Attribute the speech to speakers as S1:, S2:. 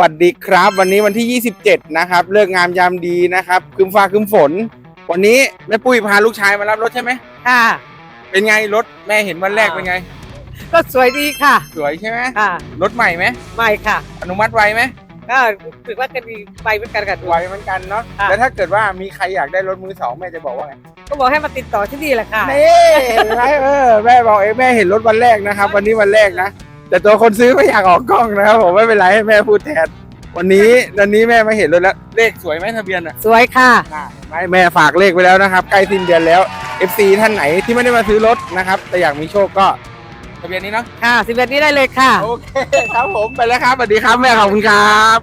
S1: วัสดีครับ วันนี้วันที่ 27 นะครับ เลิกงามยามดีนะครับคืมฟ้าคืมฝน วันนี้แม่ปุ้ยพาลูกชายมารับรถใช่ไหม
S2: ค่ะ
S1: เป็นไงรถแม่เห็นวันแรกเป็นไง
S2: ก็สวยดีค่ะ
S1: สวยใช่ไหม
S2: ค่ะ
S1: รถใหม่ไหม
S2: ใหม่ค่ะ
S1: อนุมัติไวไหม
S2: ก็ถือว่าจะดีไปเหมือนกันกับ
S1: ไวเหมือนกันเนาะ
S2: ค่ะ
S1: แล้วถ้าเกิดว่ามีใครอยากได้รถมือสองแม่จะบอกว่าไง
S2: ก็บอกให้มาติดต่อที่นี่แหละค่ะ
S1: นี่เห็นไหมเออแม่บอกเองแม่เห็นรถวันแรกนะครับ วันนี้วันแรกนะ แต่ตัวคนซื้อไม่อยากออกกล้องนะครับผมไม่เป็นไรให้แม่พูดแทนวันนี้วันนี้แม่มาเห็นรถแล้วเลขสวยไหมทะเบียนอะ
S2: สวยค่ะ
S1: อะไม่แม่ฝากเลขไว้แล้วนะครับใกล้สิ้นเดือนแล้ว FC ท่านไหนที่ไม่ได้มาซื้อรถนะครับแต่อยากมีโชคก็ทะเบียนนี้เนาะ
S2: ค่ะสิบเอ็ดนี้ได้เลยค่ะ
S1: โอเคครับผมไปแล้วครับสวัสดีครับแม่ขอบคุณครับ